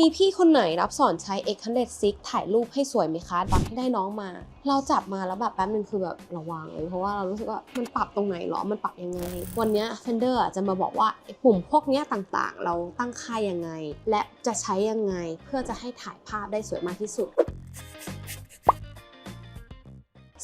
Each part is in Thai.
มีพี่คนไหนรับสอนใช้ X 1 0 6 ถ่ายรูปให้สวยไหมคะตอนที่ได้น้องมา เราจับมาแล้วแบบแป๊บนึงคือแบบระวังเลยเพราะว่าเรารู้สึกว่ามันปรับตรงไหนหรอ มันปรับยังไง วันนี้ย Fender อะจะมาบอกว่าปุ่มพวกนี้ต่างๆ เราตั้งค่ายังไง และจะใช้ยังไงเพื่อจะให้ถ่ายภาพได้สวยมากที่สุด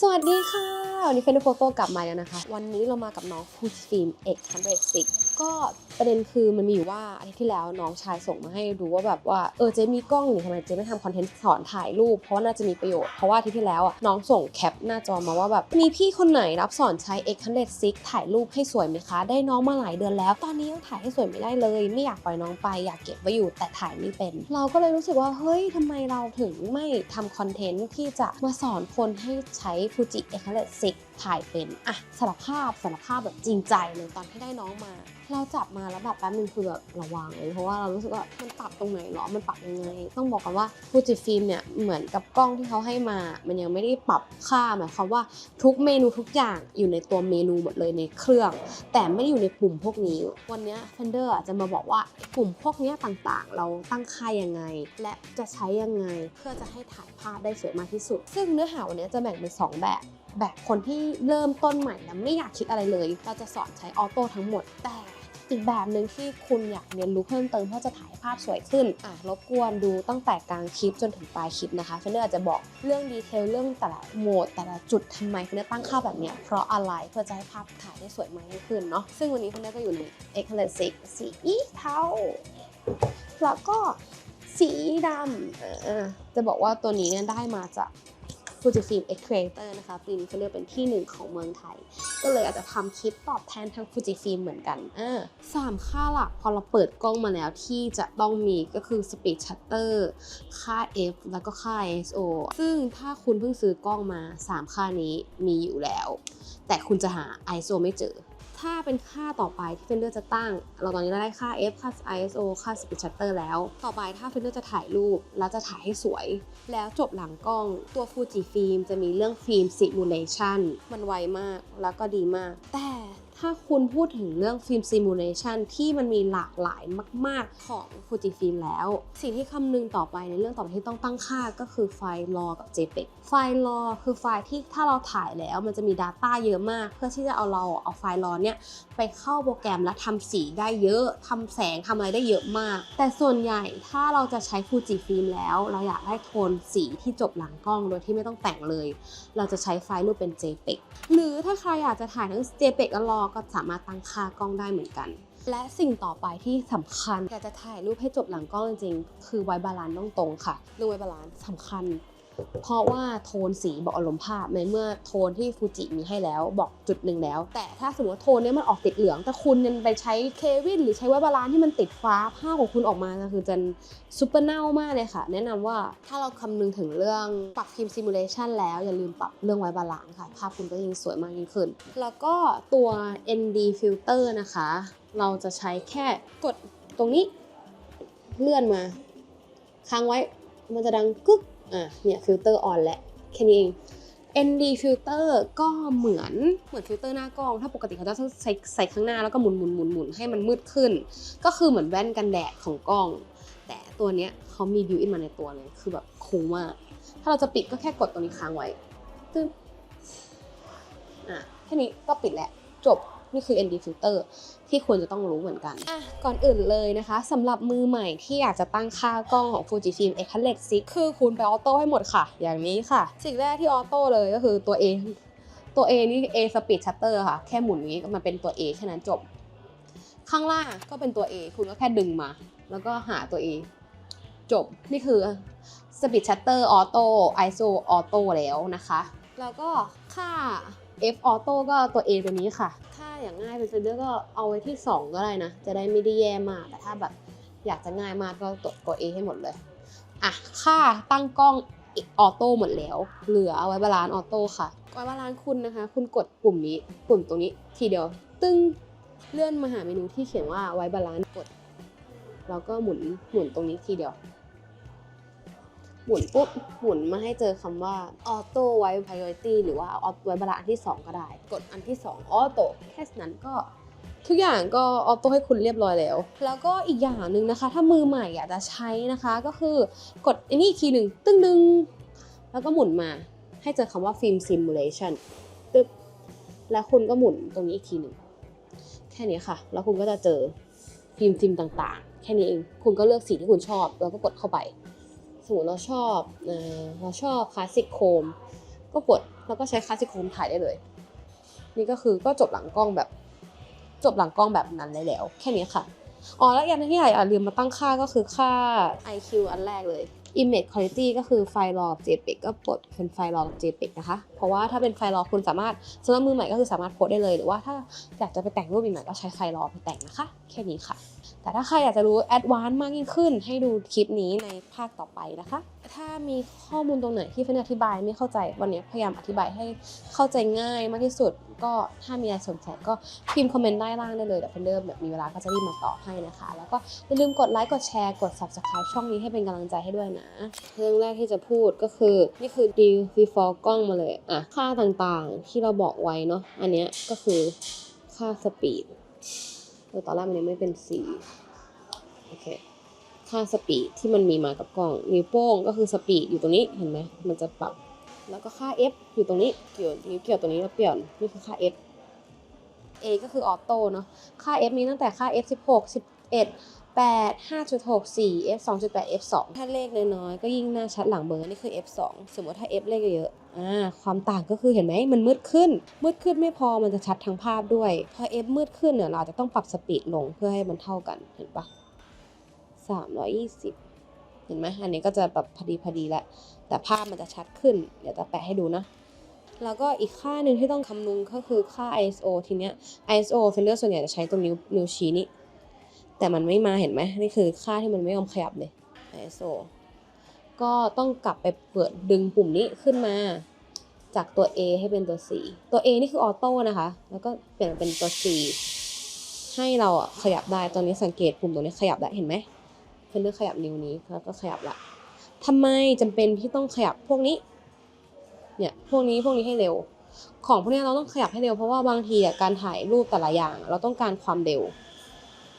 สวัสดีค่ะ วันนี้เฟนโฟโต้กลับมาแล้วนะคะ วันนี้เรามากับน้องฟูจิฟิล์ม X 1 6 ก็ประเด็นคือมันมีอยู่ว่าอาทิตย์ที่แล้วน้องชายส่งมาให้ดูว่าแบบว่าเออเจ๊มีกล้องนี่ทำไมเจ๊ไม่ทำคอนเทนต์สอนถ่ายรูปเพราะว่าน่าจะมีประโยชน์เพราะว่าอาทิตย์ที่แล้วอะน้องส่งแคปหน้าจอมาว่าแบบมีพี่คนไหนรับสอนใช้ X 1 6ถ่ายรูปให้สวยไหมคะ ได้น้องมาหลายเดือนแล้ว ตอนนี้ยังถ่ายให้สวยไม่ได้เลย ไม่อยากปล่อยน้องไปอยากเก็บไว้อยู่แต่ถ่ายไม่เป็น เราก็เลยรู้สึกว่าเฮ้ยทำไมเราถึงไม่ทำคอนเทนต์ที่จะมาสอนคนให้ใช้ฟูจิ X 1 6 ถ่ายเป็นอะสารภาพสารภาพแบบจริงใจเลยตอนที่ได้น้องมา เราจับมาแล้วแบบแป๊บนึงคือแบบระวังเลยเพราะว่าเรารู้สึกว่ามันปรับตรงไหนหรอมันปรับยังไง ต้องบอกกันว่าฟูจิฟิล์มเนี่ยเหมือนกับกล้องที่เขาให้มา มันยังไม่ได้ปรับค่าหมายความว่าทุกเมนูทุกอย่างอยู่ในตัวเมนูหมดเลยในเครื่อง แต่ไม่ได้อยู่ในปุ่มพวกนี้ วันนี้ย Fender อะจะมาบอกว่าปุ่มพวกนี้ต่างๆ เราตั้งค่ายังไง และจะใช้ยังไงเพื่อจะให้ถ่ายภาพได้สวยมากที่สุด ซึ่งเนื้อหาวันนี้จะแบ่งเป็นสองแบบ แบบคนที่เริ่มต้นใหม่แล้วไม่อยากคิดอะไรเลย เราจะสอนใช้ออโต้ทั้งหมด แต่อีกแบบหนึ่งที่คุณอยากเรียนรู้เพิ่มเติมเพื่อจะถ่ายภาพสวยขึ้นอะรบกวนดูตั้งแต่กลางคลิปจนถึงปลายคลิปนะคะเฟเนอร์อาจจะบอกเรื่องดีเทลเรื่องแต่ละโหมด แต่ละจุดทำไมเฟเนอร์ตั้งค่าแบบเนี้ยเพราะอะไรเพื่อจะให้ภาพถ่ายได้สวยมากยิ่งขึ้นเนาะซึ่งวันนี้เฟเนอร์ก็อยู่ใน e x c e l e n c สีเทาแล้วก็สีดำจะบอกว่าตัวนี้เนี่ยได้มาจาก Fujifilm X Creator นะคะปีนี้เขาเรียกเป็นที่หนึ่งของเมืองไทย ก็เลยอาจจะทำคลิปตอบแทนทาง Fujifilm เหมือนกันอ่าสามค่าหลักพอเราเปิดกล้องมาแล้วที่จะต้องมีก็คือ Speed Shutter ค่า f แล้วก็ค่า ISO ซึ่งถ้าคุณเพิ่งซื้อกล้องมา 3 ค่านี้มีอยู่แล้ว แต่คุณจะหา ISO ไม่เจอ ถ้าเป็นค่าต่อไปที่เฟนเดอร์จะตั้ง เราตอนนี้เราได้ค่า f ค่า ISO ค่า Speed Shutter แล้ว ต่อไปถ้าเฟนเดอร์จะถ่ายรูปแล้วจะถ่ายให้สวย แล้วจบหลังกล้องตัว Fuji Film จะมีเรื่องฟิล์ม Simulation มันไวมากแล้วก็ดีมาก แต่ ถ้าคุณพูดถึงเรื่องฟิล์ม Simulation ที่มันมีหลากหลายมาก ๆ ของ Fuji Film แล้ว สิ่งที่คำนึงต่อไปในเรื่องต่อไปที่ต้องตั้งค่าก็คือไฟล์ RAW กับ JPEG ไฟล์ RAW คือไฟล์ที่ถ้าเราถ่ายแล้วมันจะมี Data เยอะมาก เพื่อที่จะเอาเราเอาไฟล์ RAW เนี่ยไปเข้าโปรแกรมและทำสีได้เยอะทำแสงทำอะไรได้เยอะมาก แต่ส่วนใหญ่ถ้าเราจะใช้ Fuji Film แล้ว เราอยากได้โทนสีที่จบหลังกล้องโดยที่ไม่ต้องแต่งเลย เราจะใช้ไฟล์รูปเป็น JPEG หรือถ้าใครอยากจะถ่ายทั้ง JPEG และ RAW ก็สามารถตั้งค่ากล้องได้เหมือนกัน และสิ่งต่อไปที่สำคัญอยากจะถ่ายรูปให้จบหลังกล้องจริงๆ คือไวบาลานซ์ต้องตรงค่ะเรื่องไวบาลานซ์สำคัญ เพราะว่าโทนสีบอกอารมณ์ภาพในเมื่อโทนที่ฟูจิมีให้แล้วบอกจุดหนึ่งแล้ว แต่ถ้าสมมติว่าโทนนี้มันออกติดเหลืองแต่คุณยังไปใช้เควินหรือใช้ไวบาลานซ์ที่มันติดฟ้าภาพของคุณออกมาก็คือจะซูเปอร์เน่ามากเลยค่ะ แนะนำว่าถ้าเราคำนึงถึงเรื่องปรับฟิล์มซิมูเลชันแล้ว อย่าลืมปรับเรื่องไวบาลานซ์ค่ะภาพคุณก็ยิ่งสวยมากยิ่งขึ้น แล้วก็ตัว ND filter นะคะ เราจะใช้แค่กดตรงนี้เลื่อนมา ค้างไว้มันจะดังกึ๊ก อะเนี่ยฟิลเตอร์ออนแหละแค่นี้เอง ND filter ก็เหมือนเหมือนฟิลเตอร์หน้ากล้อง ถ้าปกติเขาจะใส่ใส่ข้างหน้าแล้วก็หมุนหมุนหมุนหมุนให้มันมืดขึ้น ก็คือเหมือนแว่นกันแดดของกล้อง แต่ตัวเนี้ยเขามีบิวอินมาในตัวเลย คือแบบคูลมาก ถ้าเราจะปิดก็แค่กดตัวนี้ค้างไว้ตึ๊บอะแค่นี้ก็ปิดแล้วจบนี่คือ ND filter ที่ควรจะต้องรู้เหมือนกันอะก่อนอื่นเลยนะคะสำหรับมือใหม่ที่อยากจะตั้งค่ากล้องของ Fujifilm X 1 0 6คือคุณไปออโต้ให้หมดค่ะ อย่างนี้ค่ะ สิ่งแรกที่ออโต้เลยก็คือตัว A ตัว A นี่ A speed shutter ค่ะ แค่หมุนนี้มันเป็นตัว A แค่นั้นจบ ข้างล่างก็เป็นตัว A คุณก็แค่ดึงมา แล้วก็หาตัว A จบ นี่คือ speed shutter auto ISO auto แล้วนะคะ แล้วก็ค่า F auto ก็ตัว A ตัวนี้ค่ะ ถ้าอย่างง่ายเป็นเซนเดอร์ก็เอาไว้ที่ 2 ก็ได้นะ จะได้ไม่ได้แย่มาก แต่ถ้าแบบอยากจะง่ายมากก็ตัวตัว A ให้หมดเลย อะ ค่าตั้งกล้องออโต้หมดแล้ว เหลือเอาไว้บาลานซ์ออโต้ค่ะ ไว้บาลานซ์คุณนะคะ คุณกดปุ่มนี้ ปุ่มตรงนี้ทีเดียว ตึ้งเลื่อนมาหาเมนูที่เขียนว่าไว้บาลานซ์กด แล้วก็หมุนหมุนตรงนี้ทีเดียว หมุนปุ๊บหมุนมาให้เจอคำว่า auto ไว้ priority หรือว่าเอาไว้บาลานอันที่ 2 ก็ได้ กดอันที่ 2 auto แค่นั้นก็ทุกอย่างก็ออโต้ให้คุณเรียบร้อยแล้ว แล้วก็อีกอย่างหนึ่งนะคะ ถ้ามือใหม่อยากจะใช้นะคะก็คือกดไอ้นี่อีกทีหนึ่งตึ้งดึงแล้วก็หมุนมาให้เจอคำว่าฟิล์มซิมูเลชันตึ๊บแล้วคุณก็หมุนตรงนี้อีกทีหนึ่งแค่นี้ค่ะ แล้วคุณก็จะเจอฟิล์มซิมต่างๆ แค่นี้เอง คุณก็เลือกสีที่คุณชอบ แล้วก็กดเข้าไป สมมติเราชอบเออเราชอบคลาสสิกโคมก็กดแล้วก็ใช้คลาสสิกโคมถ่ายได้เลย นี่ก็คือก็จบหลังกล้องแบบ จบหลังกล้องแบบนั้นเลยแล้ว แค่นี้ค่ะอ๋อแล้วอย่างที่ใหญ่ลืมมาตั้งค่าก็คือค่า IQ อันแรกเลย Image Quality ก็คือไฟล์รอ JPEG ก็กดเป็นไฟล์รอ JPEG นะคะ เพราะว่าถ้าเป็นไฟล์รอคุณสามารถสำหรับมือใหม่ก็คือสามารถโพสได้เลย หรือว่าถ้าอยากจะไปแต่งรูปใหม่ก็ใช้ไฟล์รอไปแต่งนะคะ แค่นี้ค่ะ แต่ถ้าใครอยากจะรู้ Advanced มากยิ่งขึ้น ให้ดูคลิปนี้ในภาคต่อไปนะคะ ถ้ามีข้อมูลตรงไหนที่เฟนอธิบายไม่เข้าใจวันนี้พยายามอธิบายให้เข้าใจง่ายมากที่สุด ก็ถ้ามีอะไรสนใจก็พิมพ์คอมเมนต์ได้ล่างได้เลยเดี๋ยวเฟนเริ่มแบบมีเวลาก็จะรีบมาตอบให้นะคะ แล้วก็อย่าลืมกดไลค์กดแชร์กด subscribe ช่องนี้ให้เป็นกำลังใจให้ด้วยนะ เรื่องแรกที่จะพูดก็คือ นี่คือ d before กล้องมาเลยอะค่าต่างๆที่เราบอกไว้เนาะอันเนี้ยก็คือค่าสปีดเออตอนแรกมันยังไม่เป็นสีโอเคค่าสปีดที่มันมีมากับกล้องนิ้วโป้งก็คือสปีดอยู่ตรงนี้เห็นไหมมันจะปรับ แล้วก็ค่า f อยู่ตรงนี้เกี่ยวเกี่ยวตรงนี้แล้วเปลี่ยนนี่คือค่า f a ก็คือออโต้เนาะค่า f มีตั้งแต่ค่า f 16 11 8 5.64 f 2.8 f 2ถ้าเลขน้อยๆก็ยิ่งหน้าชัดหลังเบอร์นี่คือ f 2สมมติถ้า f เลขเยอะๆอ่าความต่างก็คือเห็นไหมมันมืดขึ้น มืดขึ้นไม่พอมันจะชัดทั้งภาพด้วย พอ f มืดขึ้นเนี่ยเราอาจจะต้องปรับสปีดลงเพื่อให้มันเท่ากันเห็นปะ320 เห็นไหมอันนี้ก็จะแบบพอดีพอดีแล้ว แต่ภาพมันจะชัดขึ้น เดี๋ยวจะแปะให้ดูนะ แล้วก็อีกค่าหนึ่งที่ต้องคำนึงก็คือค่า ISO ทีเนี้ย ISO เฟนเดอร์ส่วนใหญ่จะใช้ตรงนิ้วนิ้วชี้นี้แต่มันไม่มาเห็นไหมนี่คือค่าที่มันไม่ยอมขยับเลย ISO ก็ต้องกลับไปเปิดดึงปุ่มนี้ขึ้นมา จากตัว A ให้เป็นตัว C ตัว A นี่คือออโต้นะคะ แล้วก็เปลี่ยนเป็นตัว C ให้เราอะขยับได้ตอนนี้สังเกตปุ่มตรงนี้ขยับได้เห็นไหมเฟนเดอร์ขยับนิ้วนี้แล้วก็ขยับละ ทำไมจำเป็นที่ต้องขยับพวกนี้ เนี่ย พวกนี้พวกนี้ให้เร็ว ของพวกนี้เราต้องขยับให้เร็วเพราะว่าบางทีอะการถ่ายรูปแต่ละอย่าง เราต้องการความเร็ว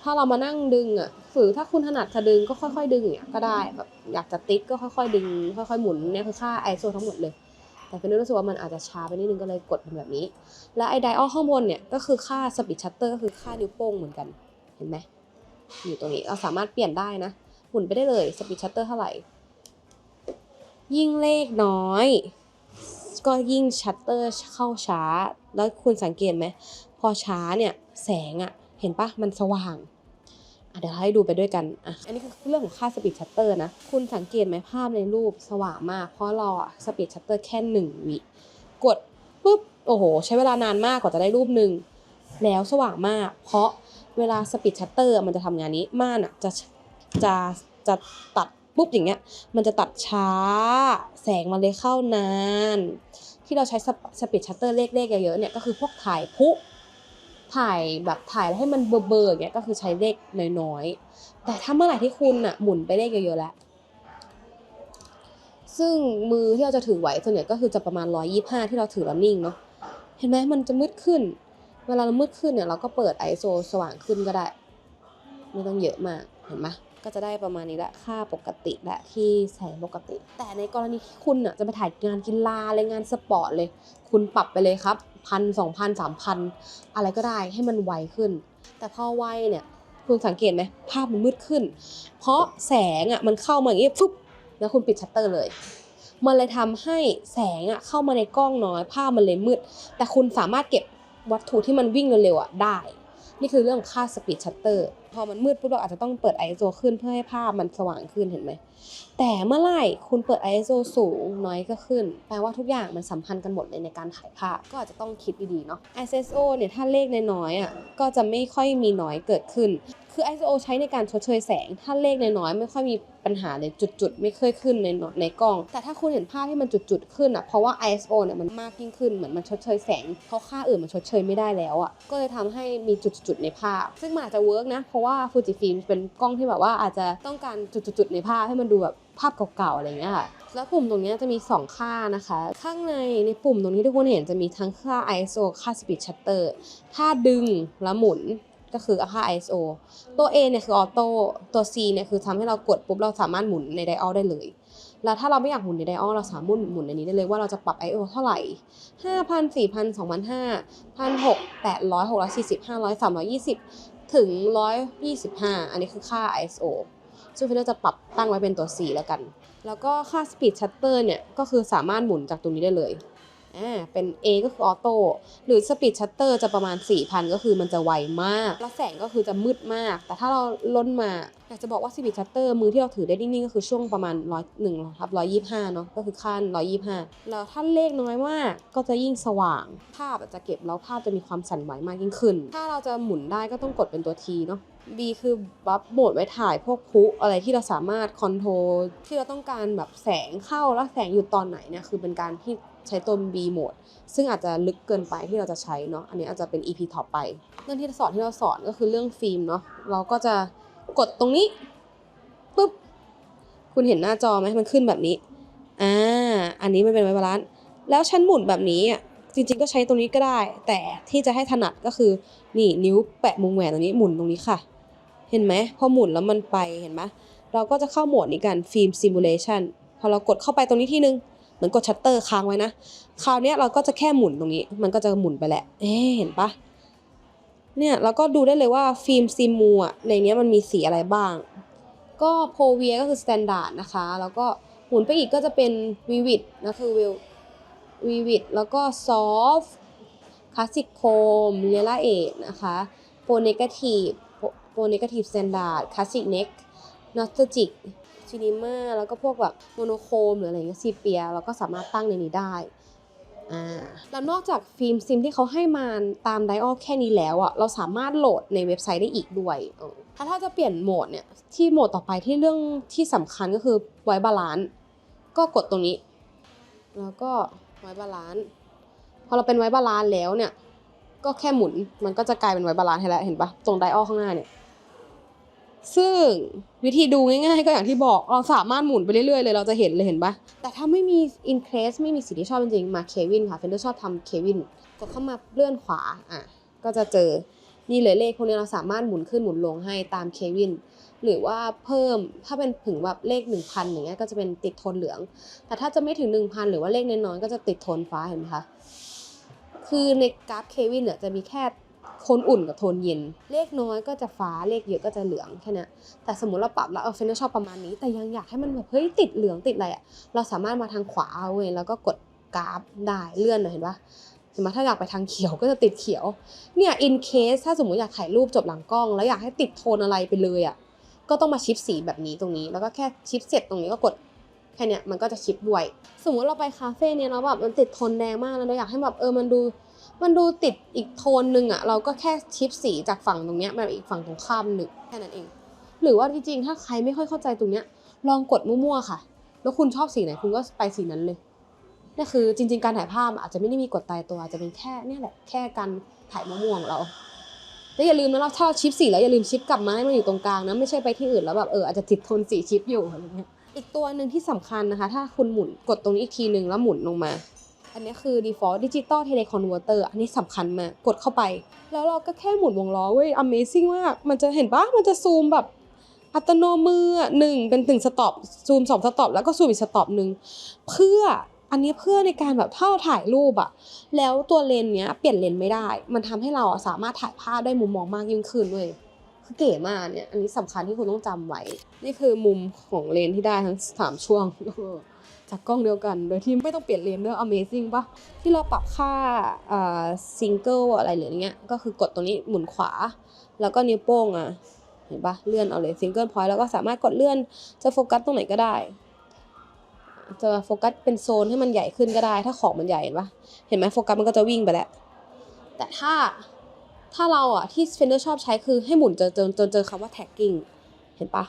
ถ้าเรามานั่งดึงอะหรือถ้าคุณถนัดจะดึงก็ค่อย ๆ ดึงอย่างเงี้ยก็ได้แบบอยากจะติ๊กก็ค่อยๆ ดึง ค่อยๆหมุนเนี่ยคือค่า ISO ทั้งหมดเลย แต่เป็นรู้สึกว่ามันอาจจะช้าไปนิดนึงก็เลยกดเป็นแบบนี้ และไอ้ไดออลข้างบนเนี่ยก็คือค่าสปีดชัตเตอร์ก็คือค่านิ้วโป้งเหมือนกันเห็นไหมอยู่ตรงนี้เราสามารถเปลี่ยนได้นะหมุนไปได้เลยสปีดชัตเตอร์เท่าไหร่ ยิ่งเลขน้อย ก็ยิ่งชัตเตอร์เข้าช้า แล้วคุณสังเกตไหม พอช้าเนี่ยแสงอะเห็นปะมันสว่างเดี๋ยวให้ดูไปด้วยกันอะอันนี้คือเรื่องของค่าสปีดชัตเตอร์นะ คุณสังเกตไหมภาพในรูปสว่างมาก เพราะเราอะสปีดชัตเตอร์แค่หนึ่งวิกดปุ๊บโอ้โห ใช้เวลานานมากกว่าจะได้รูปหนึ่งแล้วสว่างมาก เพราะเวลาสปีดชัตเตอร์มันจะทำงานนี้ม่านอะจะจะจะตัด ปุ๊บอย่างเงี้ยมันจะตัดช้า แสงมันเลยเข้านาน ที่เราใช้สปีดชัตเตอร์เลขๆเยอะๆเนี่ยก็คือพวกถ่ายพุถ่ายแบบถ่ายให้มันเบอร์ๆอย่างเงี้ยก็คือใช้เลขน้อยๆ แต่ถ้าเมื่อไหร่ที่คุณอะหมุนไปเลขเยอะๆแล้วซึ่งมือที่เราจะถือไหวส่วนใหญ่ก็คือจะประมาณ 125 ที่เราถือแล้วนิ่งเนาะเห็นไหมมันจะมืดขึ้น เวลาเรามืดขึ้นเนี่ยเราก็เปิด ISO สว่างขึ้นก็ได้ ไม่ต้องเยอะมากเห็นไหม ก็จะได้ประมาณนี้แหละค่าปกติและที่แสงปกติ แต่ในกรณีที่คุณอะจะไปถ่ายงานกีฬาอะไรงานสปอร์ตเลย คุณปรับไปเลยครับพันสองพันสามพันอะไรก็ได้ให้มันไวขึ้น แต่พอไวเนี่ยคุณสังเกตไหมภาพมันมืดขึ้น เพราะแสงอะมันเข้ามาอย่างงี้ฟุ๊บแล้วคุณปิดชัตเตอร์เลย มันเลยทำให้แสงอะเข้ามาในกล้องน้อย ภาพมันเลยมืด แต่คุณสามารถเก็บวัตถุที่มันวิ่งเร็วๆอะได้ นี่คือเรื่องของค่าสปีดชัตเตอร์พอมันมืดปุ๊บเราอาจจะต้องเปิด ISO ขึ้นเพื่อให้ภาพมันสว่างขึ้นเห็นไหม แต่เมื่อไหร่คุณเปิด ISO สูงน้อยก็ขึ้น แปลว่าทุกอย่างมันสัมพันธ์กันหมดเลยในการถ่ายภาพ ก็อาจจะต้องคิดดีๆเนาะ ISO เนี่ยถ้าเลขน้อยๆอะก็จะไม่ค่อยมีน้อยเกิดขึ้น คือ ISO ใช้ในการชดเชยแสง ถ้าเลขน้อยๆไม่ค่อยมีปัญหาเลยจุดๆ ไม่เคยขึ้นในในกล้อง แต่ถ้าคุณเห็นภาพที่มันจุดๆ ขึ้นอะ เพราะว่า ISO เนี่ยมันมากยิ่งขึ้น เหมือนมันชดเชยแสง เพราะค่าอื่นมันชดเชยไม่ได้แล้วอะ ก็เลยทำให้มีจุดๆ ในภาพ ซึ่งมันอาจจะเวิร์กนะ เพราะว่าฟูจิฟิล์มเป็นกล้องที่แบบว่าอาจจะต้องการจุดๆ ในภาพให้มันดูแบบภาพเก่าๆ อะไรเงี้ยค่ะแล้วปุ่มตรงนี้จะมี 2 ค่านะคะ ข้างในในปุ่มตรงนี้ทุกคนเห็นจะมีทั้งค่า ISO ค่า Speed Shutter ถ้าดึงแล้วหมุน ก็คือค่า ISO ตัว A เนี่ยคือออโต้ตัว C เนี่ยคือทำให้เรากดปุ๊บเราสามารถหมุนในไดออลได้เลย แล้วถ้าเราไม่อยากหมุนในไดออลเราสามารถหมุนในนี้ได้เลยว่าเราจะปรับ ISO เท่าไหร่ 5,000 4,000 2,500 1,600 800 640 500 320 ถึง 125 อันนี้คือค่า ISO ซึ่งเฟนเดอร์จะปรับตั้งไว้เป็นตัว C แล้วกัน แล้วก็ค่า Speed Shutter เนี่ยก็คือสามารถหมุนจากตรงนี้ได้เลย อ่าเป็น A ก็คือออโต้หรือ Speed Shutter จะประมาณ 4,000 ก็คือมันจะไวมาก แล้วแสงก็คือจะมืดมาก แต่ถ้าเราล้นมาอยากจะบอกว่า Speed Shutter มือที่เราถือได้นิ่งๆก็คือช่วงประมาณ100 1ครับ125เนาะก็คือขั้น125แล้วถ้าเลขน้อยมากก็จะยิ่งสว่าง ภาพจะเก็บแล้วภาพจะมีความสั่นไหวมากยิ่งขึ้น ถ้าเราจะหมุนได้ก็ต้องกดเป็นตัว T เนาะ B คือบัฟโหมดไว้ถ่ายพวกพุอะไรที่เราสามารถคอนโทรลที่เราต้องการแบบแสงเข้าแล้วแสงอยู่ตอนไหนเนี่ยคือเป็นการที่ ใช้ตัว B โหมด ซึ่งอาจจะลึกเกินไปที่เราจะใช้เนาะ อันนี้อาจจะเป็น EP ต่อไป เรื่องที่สอนที่เราสอนก็คือเรื่องฟิล์มเนาะ เราก็จะกดตรงนี้ปุ๊บ คุณเห็นหน้าจอไหมมันขึ้นแบบนี้ อ่า อันนี้มันเป็นไวบาลานซ์ แล้วฉันหมุนแบบนี้อะจริงๆ ก็ใช้ตรงนี้ก็ได้ แต่ที่จะให้ถนัดก็คือ นี่นิ้วแปะมุมแหวนตรงนี้หมุนตรงนี้ค่ะ เห็นไหม พอหมุนแล้วมันไป เห็นไหมเราก็จะเข้าโหมดนี้กันฟิล์มซิมูเลชันพอเรากดเข้าไปตรงนี้ทีนึง เหมือนกดชัตเตอร์ค้างไว้นะคราวนี้เราก็จะแค่หมุนตรงนี้ มันก็จะหมุนไปแหละเอ๊เห็นปะเนี่ยเราก็ดูได้เลยว่าฟิล์มซิมูอะในนี้มันมีสีอะไรบ้าง ก็โพเวียก็คือสแตนดาร์ดนะคะ แล้วก็หมุนไปอีกก็จะเป็นวิวิดนะคือวิววิวิดแล้วก็ซอฟคลาสสิกโคมเรล่าเอทนะคะโปรเนกาทีฟโปรเนกาทีฟสแตนดาร์ดคลาสสิกเน็กนอสตจิก ซินิมาแล้วก็พวกแบบโมโนโครมหรืออะไรเงี้ยซีเปียเราก็สามารถตั้งในนี้ได้อ่าแล้วนอกจากฟิล์มซิมที่เขาให้มาตามไดออแค่นี้แล้วอะเราสามารถโหลดในเว็บไซต์ได้อีกด้วยถ้าถ้าจะเปลี่ยนโหมดเนี่ยที่โหมดต่อไปที่เรื่องที่สำคัญก็คือไว้บาลานซ์ก็กดตรงนี้ แล้วก็ไว้บาลานซ์พอเราเป็นไว้บาลานซ์แล้วเนี่ยก็แค่หมุนมันก็จะกลายเป็นไว้บาลานซ์ให้แล้วเห็นปะตรงไดออข้างหน้าเนี่ย ซึ่งวิธีดูง่ายๆ ก็อย่างที่บอกเราสามารถหมุนไปเรื่อยๆเลยเราจะเห็นเลยเห็นปะแต่ถ้าไม่มีอินเคสไม่มีสีที่ชอบจริงๆมาเควินค่ะเฟนเดอร์ชอบทำเควินกดเข้ามาเลื่อนขวาอะก็จะเจอนี่เลยเลขพวกนี้เราสามารถหมุนขึ้นหมุนลงให้ตามเควินหรือว่าเพิ่มถ้าเป็นถึงแบบเลข 1,000อย่างเงี้ยก็จะเป็นติดโทนเหลือง แต่ถ้าจะไม่ถึง 1,000 หรือว่าเลขน้อยๆก็จะติดโทนฟ้าเห็นไหมคะคือในกราฟเควินเนี่ยจะมีแค่ นอุ่นกับโทนเย็น เลขน้อยก็จะฟ้าเลขเยอะก็จะเหลืองแค่นี้แต่สมมติเราปรับแล้วเออเฟนชอบประมาณนี้ แต่ยังอยากให้มันแบบเฮ้ยติดเหลืองติดอะไรอะ่ะเราสามารถมาทางขวาเว้ยแล้วก็กดกราฟได้เลื่อนหน่อยเห็นปะเห็นไหมถ้าอยากไปทางเขียวก็จะติดเขียวเนี่ย in case ถ้าสมมติอยากถ่ายรูปจบหลังกล้อง แล้วอยากให้ติดโทนอะไรไปเลยอะ่ะก็ต้องมาชิปสีแบบนี้ตรงนี้ แล้วก็แค่ชิปเสร็จตรงนี้ก็กดแค่เนี้ยมันก็จะชิปด้วย สมมติเราไปคาเฟ่เนี่ยเราแบบมันติดโทนแดงมากแล้วเราอยากให้แบบเออมันดู มันดูติดอีกโทนหนึ่งอะเราก็แค่ชิปสีจากฝั่งตรงเนี้ยมาอีกฝั่งตรงข้ามหนึ่งแค่นั้นเอง หรือว่าจริงๆถ้าใครไม่ค่อยเข้าใจตรงเนี้ยลองกดมั่วๆค่ะ แล้วคุณชอบสีไหนคุณก็ไปสีนั้นเลยนี่คือจริง ๆ การถ่ายภาพอาจจะไม่ได้มีกฎตายตัวอาจจะเป็นแค่เนี่ยแหละแค่การถ่ายมั่วๆของเราแล้วอย่าลืมนะเราถ้าเราชิปสีแล้วอย่าลืมชิปกลับมาให้มันอยู่ตรงกลางนะไม่ใช่ไปที่อื่นแล้วแบบเอออาจจะติดโทนสีชิปอยู่อะไรเงี้ยอีกตัวหนึ่งที่สำคัญนะคะ ถ้าคุณหมุนกดตรงนี้อีกทีหนึ่งแล้วหมุนลงมา อันนี้คือ default digital teleconverter อันนี้สำคัญมาก กดเข้าไป แล้วเราก็แค่หมุนวงล้อเว้ย amazing มาก มันจะเห็นปะมันจะซูมแบบอัตโนมือหนึ่งเป็นถึงสต็อปซูมสองสต็อปแล้วก็ซูมอีกสต็อปหนึ่งเพื่ออันนี้เพื่อในการแบบถ้าเราถ่ายรูปอะแล้วตัวเลนเนี้ยเปลี่ยนเลนไม่ได้ มันทำให้เราอะสามารถถ่ายภาพได้มุมมองมากยิ่งขึ้นเว้ยคือเก๋มากเนี่ยอันนี้สำคัญที่คุณต้องจำไว้ นี่คือมุมของเลนที่ได้ทั้งสามช่วง จากกล้องเดียวกัน โดยที่ไม่ต้องเปลี่ยนเลนส์ด้วย Amazing ปะที่เราปรับค่าอ่าซิงเกิลอะไรหรืออย่างเงี้ย ก็คือกดตรงนี้หมุนขวา แล้วก็นิ้วโป้งอะ เห็นปะเลื่อนเอาเลยซิงเกิลพอยต์แล้วก็สามารถกดเลื่อนจะโฟกัสตรงไหนก็ได้ จะโฟกัสเป็นโซนให้มันใหญ่ขึ้นก็ได้ ถ้าของมันใหญ่เห็นปะเห็นไหมโฟกัสมันก็จะวิ่งไปแล้ว แต่ถ้าถ้าเราอะที่เฟนเดอร์ชอบใช้คือให้หมุนจนจนจนเจอคำว่า tagging เห็นปะ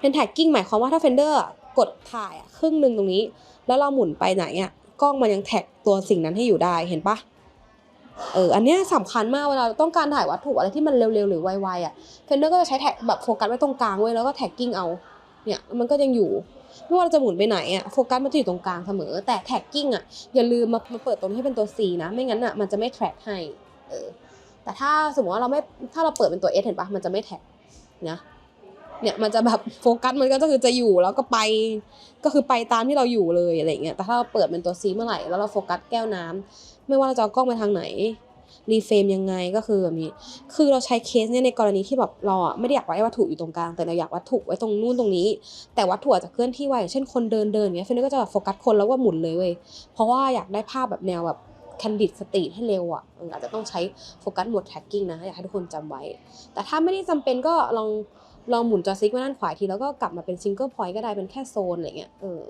เป็น tagging หมายความว่าถ้าเฟนเดอร์กดถ่ายครึ่งหนึ่งตรงนี้ แล้วเราหมุนไปไหนอะกล้องมันยังแท็กตัวสิ่งนั้นให้อยู่ได้เห็นปะเอออันเนี้ยสำคัญมากเวลาเราต้องการถ่ายวัตถุอะไรที่มันเร็วๆหรือไวๆอะเฟนเดอร์ก็จะใช้แท็กแบบโฟกัสไว้ตรงกลางไว้แล้วก็แท็กกิ้งเอาเนี่ยมันก็ยังอยู่ไม่ว่าเราจะหมุนไปไหนอะโฟกัสมันจะอยู่ตรงกลางเสมอ แต่แท็กกิ้งอะอย่าลืมมามาเปิดตรงที่เป็นตัว C นะไม่งั้นอะมันจะไม่แทร็กให้เออแต่ถ้าสมมติว่าเราไม่ถ้าเราเปิดเป็นตัว S เห็นปะมันจะไม่แท็กนะ เนี่ยมันจะแบบโฟกัสมันก็คือจะอยู่แล้วก็ไปก็คือไปตามที่เราอยู่เลยอะไรเงี้ยแต่ถ้าเราเปิดเป็นตัว C เมื่อไหร่แล้วเราโฟกัสแก้วน้ำไม่ว่าเราจะเอากล้องไปทางไหนรีเฟรมยังไงก็คือแบบนี้ คือเราใช้เคสเนี่ยในกรณีที่แบบเราอะไม่ได้อยากไว้วัตถุอยู่ตรงกลาง แต่เราอยากวัตถุไว้ตรงนู่นตรงนี้ แต่วัตถุอาจจะเคลื่อนที่ไวเช่นคนเดินเดินเงี้ยเฟนก็จะแบบโฟกัสคนแล้วว่าหมุนเลยเว้ย เพราะว่าอยากได้ภาพแบบแนวแบบแคนดิดสตรีทให้เร็วอะอออาจจะต้องใช้โฟกัสโหมดแท็กกิ้งนะ อยากให้ทุกคนจำไว้ แต่ถ้าไม่ได้จำเป็นก็ลอง ลองหมุนจอซิกมาด้านขวาทีแล้วก็กลับมาเป็นซิงเกิลพอยต์ก็ได้เป็นแค่โซนอะไรเงี้ยเออ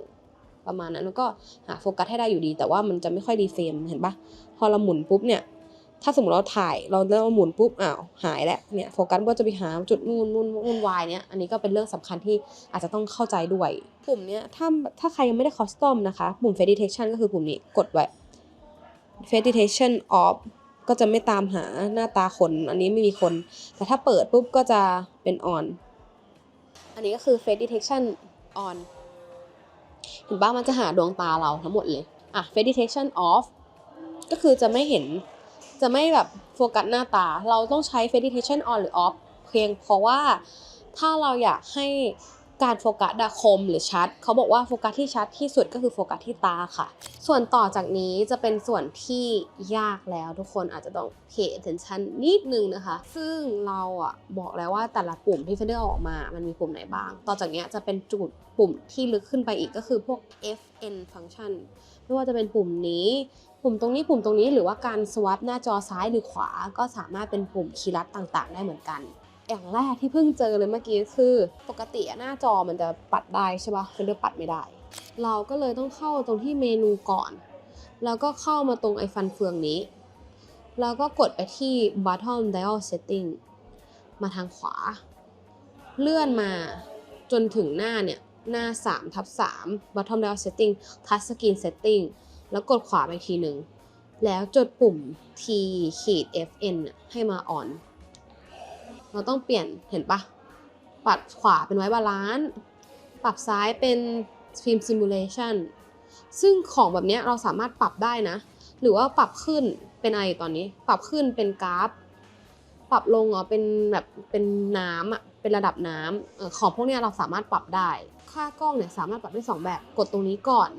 ประมาณนั้นแล้วก็หาโฟกัสให้ได้อยู่ดี แต่ว่ามันจะไม่ค่อยดีเฟรมเห็นปะพอเราหมุนปุ๊บเนี่ยถ้าสมมติเราถ่ายเราเริ่มหมุนปุ๊บอ้าวหายแล้วเนี่ยโฟกัสก็จะไปหาจุดนู่นนู่นนู่นวายเนี่ยอันนี้ก็เป็นเรื่องสำคัญที่อาจจะต้องเข้าใจด้วยปุ่มเนี้ยถ้าถ้าใครยังไม่ได้คอสตอมนะคะ ปุ่ม face detection ก็คือปุ่มนี้กดไว้ face detection off ก็จะไม่ตามหาหน้าตาคน อันนี้ไม่มีคน แต่ถ้าเปิดปุ๊บก็จะเป็น on อันนี้ก็คือ face detection on เห็นปะมันจะหาดวงตาเราทั้งหมดเลย อะ face detection off ก็คือจะไม่เห็น จะไม่แบบโฟกัสหน้าตา เราต้องใช้ face detection on หรือ off เพียงเพราะว่าถ้าเราอยากให้ การโฟกัสดะคมหรือชัด เขาบอกว่าโฟกัสที่ชัดที่สุดก็คือโฟกัสที่ตาค่ะ ส่วนต่อจากนี้จะเป็นส่วนที่ยากแล้วทุกคนอาจจะต้อง pay attention นิดนึงนะคะ ซึ่งเราอะบอกแล้วว่าแต่ละปุ่มที่เฟนเดอร์ออกมา มันมีปุ่มไหนบ้าง ต่อจากนี้จะเป็นจุดปุ่มที่ลึกขึ้นไปอีกก็คือพวก FN function ไม่ว่าจะเป็นปุ่มนี้ ปุ่มตรงนี้ปุ่มตรงนี้หรือว่าการสว p หน้าจอซ้ายหรือขวา ก็สามารถเป็นปุ่มคีย์ลัดต่าง ๆ ได้เหมือนกัน อย่างแรกที่เพิ่งเจอเลยเมื่อกี้คือ ปกติหน้าจอมันจะปัดได้ใช่ปะเฟนเดอร์ปัดไม่ได้ เราก็เลยต้องเข้าตรงที่เมนูก่อน แล้วก็เข้ามาตรงไอ้ฟันเฟืองนี้ แล้วก็กดไปที่ bottom dial setting มาทางขวา เลื่อนมาจนถึงหน้าเนี่ยหน้า3ทับ3 bottom dial setting touch screen setting แล้วกดขวาไปทีหนึ่ง แล้วจดปุ่ม T ขีด FN ให้มา on เราต้องเปลี่ยนเห็นปะปัดขวาเป็นไว้บาลานซ์ปรับซ้ายเป็นฟิล์มซิมูเลชันซึ่งของแบบเนี้ยเราสามารถปรับได้นะ หรือว่าปรับขึ้นเป็นอะไรตอนนี้ ปรับขึ้นเป็นกราฟ ปรับลงอ๋อเป็นแบบเป็นน้ำอะเป็นระดับน้ำเออของพวกเนี้ยเราสามารถปรับได้ ค่ากล้องเนี่ยสามารถปรับได้สองแบบกดตรงนี้ก่อน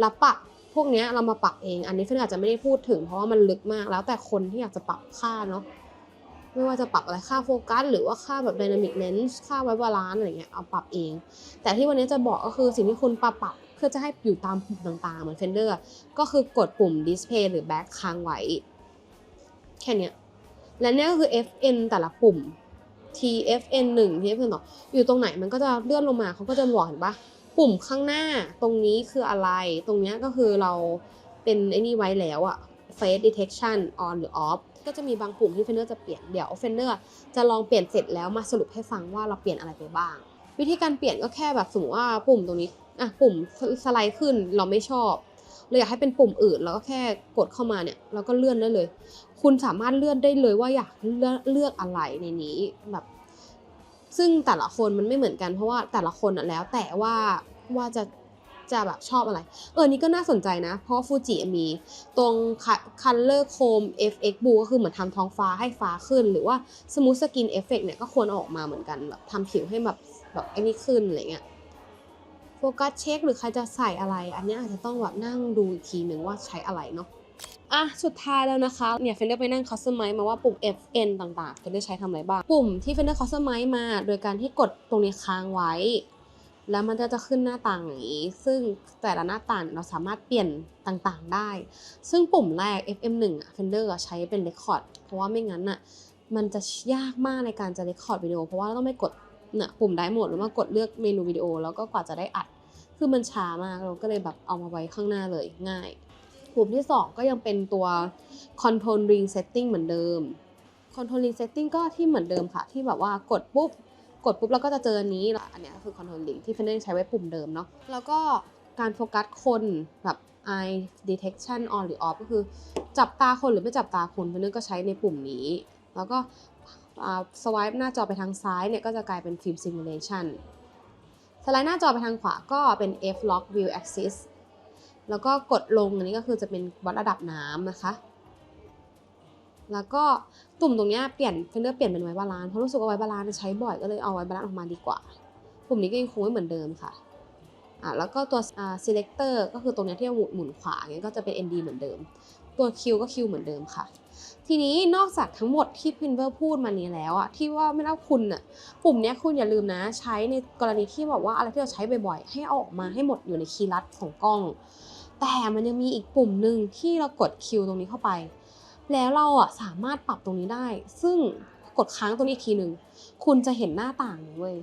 แล้วปรับพวกเนี้ยเรามาปรับเอง อันนี้เฟนอาจจะไม่ได้พูดถึงเพราะว่ามันลึกมากแล้วแต่คนที่อยากจะปรับค่าเนาะ ไม่ว่าจะปรับอะไรค่าโฟกัสหรือว่าค่าแบบ dynamic lens ค่าไว้บาลานซ์อะไรเงี้ยเอาปรับเอง แต่ที่วันนี้จะบอกก็คือสิ่งที่คุณปรับปรับเพื่อจะให้อยู่ตามปุ่มต่างๆ เหมือน Fender อะก็คือกดปุ่ม display หรือ back ค้างไว้ แค่นี้และนี่ก็คือ FN แต่ละปุ่ม TFN 1 TFN 2อยู่ตรงไหนมันก็จะเลื่อนลงมาเขาก็จะบอกเห็นปะปุ่มข้างหน้าตรงนี้คืออะไร ตรงนี้ก็คือเราเป็นไอ้นี่ไว้แล้วอะ face detection on หรือ off ก็จะมีบางปุ่มที่ Fender จะเปลี่ยนเดี๋ยว Fender จะลองเปลี่ยนเสร็จแล้วมาสรุปให้ฟังว่าเราเปลี่ยนอะไรไปบ้าง วิธีการเปลี่ยนก็แค่แบบสมมติว่าปุ่มตรงนี้อะปุ่มสไลด์ขึ้นเราไม่ชอบเราอยากให้เป็นปุ่มอื่นแล้วก็แค่กดเข้ามาเนี่ยแล้วก็เลื่อนได้เลย คุณสามารถเลื่อนได้เลยว่าอยากเลือกเลือกอะไรในนี้แบบ ซึ่งแต่ละคนมันไม่เหมือนกันเพราะว่าแต่ละคนอะแล้วแต่ว่าว่าจะ จะแบบชอบอะไร เออนี่ก็น่าสนใจนะ เพราะฟูจิมีตรง Color Chrome FX Blue ก็คือเหมือนทำท้องฟ้าให้ฟ้าขึ้น หรือว่า Smooth Skin Effect เนี่ยก็ควรออกมาเหมือนกันแบบทำผิวให้แบบแบบไอ้นี่ขึ้นอะไรเงี้ยโฟกัสเช็คหรือใครจะใส่อะไร อันนี้อาจจะต้องแบบนั่งดูอีกทีหนึ่งว่าใช้อะไรเนาะอะสุดท้ายแล้วนะคะเนี่ยเฟนเดอร์ไปนั่งคัสตอมไมซ์มาว่าปุ่ม FN ต่างๆเฟนเดอร์ใช้ทำอะไรบ้าง ปุ่มที่เฟนเดอร์คัสตอมไมซ์มา โดยการที่กดตรงนี้ค้างไว้ แล้วมันก็จะขึ้นหน้าต่างอย่างนี้ ซึ่งแต่ละหน้าต่างเราสามารถเปลี่ยนต่างๆได้ ซึ่งปุ่มแรก FM1 อะ Fender อะใช้เป็น Record เพราะว่าไม่งั้นอะ มันจะยากมากในการจะ Record วิดีโอ เพราะว่าเราต้องไปกดเนี่ยปุ่มได้หมดหรือว่ากดเลือกเมนูวิดีโอ แล้วก็กว่าจะได้อัด คือมันช้ามากเราก็เลยแบบเอามาไว้ข้างหน้าเลยง่ายปุ่มที่ 2 ก็ยังเป็นตัว Control Ring Setting เหมือนเดิม Control Ring Setting ก็ที่เหมือนเดิมค่ะ ที่แบบว่ากดปุ๊บ กดปุ๊บแล้วก็จะเจออันนี้อันนี้ก็คือ Control Ring ที่เฟนเดอร์ใช้ไว้ปุ่มเดิมเนาะแล้วก็การโฟกัสคนแบบ eye detection on หรือ off ก็คือจับตาคนหรือไม่จับตาคนเฟนเดอร์ก็ใช้ในปุ่มนี้ แล้วก็สวายหน้าจอไปทางซ้ายเนี่ยก็จะกลายเป็นฟิล์ม simulation สไลด์หน้าจอไปทางขวาก็เป็น F lock view axis แล้วก็กดลงอันนี้ก็คือจะเป็นวัดระดับน้ำนะคะ แล้วก็ตุ่มตรงนี้เปลี่ยนเฟนเดอร์เปลี่ยนเป็นไวบาลานเพราะรู้สึกว่าไวบาลานใช้บ่อยก็เลยเอาไวบาลานออกมาดีกว่า ปุ่มนี้ก็ยังคงไว้เหมือนเดิมค่ะอะแล้วก็ตัวอ่า selector ก็คือตรงนี้ที่เราหมุนหมุนขวาเงี้ยก็จะเป็น ND เหมือนเดิม ตัว Q ก็ Q เหมือนเดิมค่ะ ทีนี้นอกจากทั้งหมดที่พินเวอร์พูดมานี้แล้วอะที่ว่าไม่เล่าคุณอะปุ่มนี้คุณอย่าลืมนะ ใช้ในกรณีที่แบบว่าอะไรที่เราใช้บ่อยๆ ให้เอาออกมาให้หมดอยู่ในคีย์ลัดของกล้อง แต่มันยังมีอีกปุ่มหนึ่งที่เรากด Q ตรงนี้เข้าไป แล้วเราอะสามารถปรับตรงนี้ได้ ซึ่งกดค้างตรงนี้อีกทีหนึ่งคุณจะเห็นหน้าต่างเลยเว้ย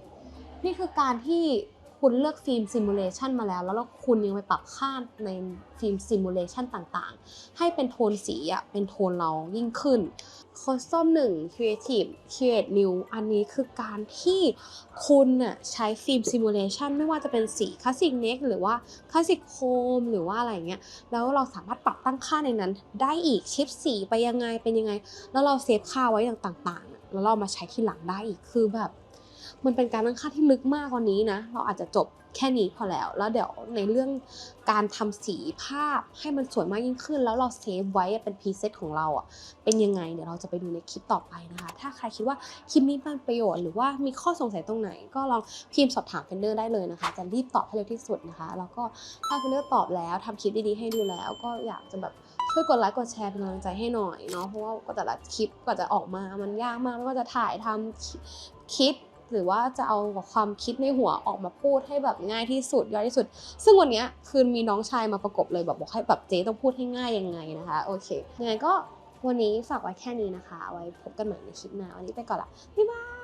นี่คือการที่ คุณเลือกฟิล์มซิมูเลชันมาแล้ว แล้วคุณยังไปปรับค่าในฟิล์มซิมูเลชันต่างๆ ให้เป็นโทนสีอะเป็นโทนเรายิ่งขึ้น Custom 1 Creative Create New อันนี้คือการที่คุณน่ะใช้ฟิล์มซิมูเลชันไม่ว่าจะเป็นสีคลาสสิกเน็กหรือว่าคลาสสิกโคมหรือว่าอะไรอย่างเงี้ย แล้วเราสามารถปรับตั้งค่าในนั้นได้อีกชิปสีไปยังไงเป็นยังไง แล้วเราเซฟค่าไว้อย่างต่างๆ แล้วเรามาใช้ที่หลังได้อีกคือแบบ มันเป็นการตั้งค่าที่ลึกมากกว่านี้นะ เราอาจจะจบแค่นี้พอแล้ว แล้วเดี๋ยวในเรื่องการทำสีภาพให้มันสวยมากยิ่งขึ้น แล้วเราเซฟไว้เป็นพรีเซตของเราอะเป็นยังไงเดี๋ยวเราจะไปดูในคลิปต่อไปนะคะ ถ้าใครคิดว่าคลิปนี้เป็นประโยชน์หรือว่ามีข้อสงสัยตรงไหน ก็ลองพิมพ์สอบถามเฟนเดอร์ได้เลยนะคะ จะรีบตอบให้เร็วที่สุดนะคะ แล้วก็ถ้าเฟนเดอร์ตอบแล้วทำคลิปดีๆให้ดูแล้ว ก็อยากจะแบบช่วยกดไลค์กดแชร์เป็นกำลังใจให้หน่อยเนาะเพราะว่าก็แต่ละคลิปกว่าจะออกมามันยากมากไม่ว่าจะถ่ายทำคิด หรือว่าจะเอาความคิดในหัวออกมาพูดให้แบบง่ายที่สุดย่อยที่สุด ซึ่งวันนี้คือมีน้องชายมาประกบเลยแบบบอกให้แบบเจ๊ต้องพูดให้ง่ายยังไงนะคะโอเคยังไงก็วันนี้ฝากไว้แค่นี้นะคะ ไว้พบกันใหม่ในคลิปหน้าวันนี้ไปก่อนละบ๊ายบาย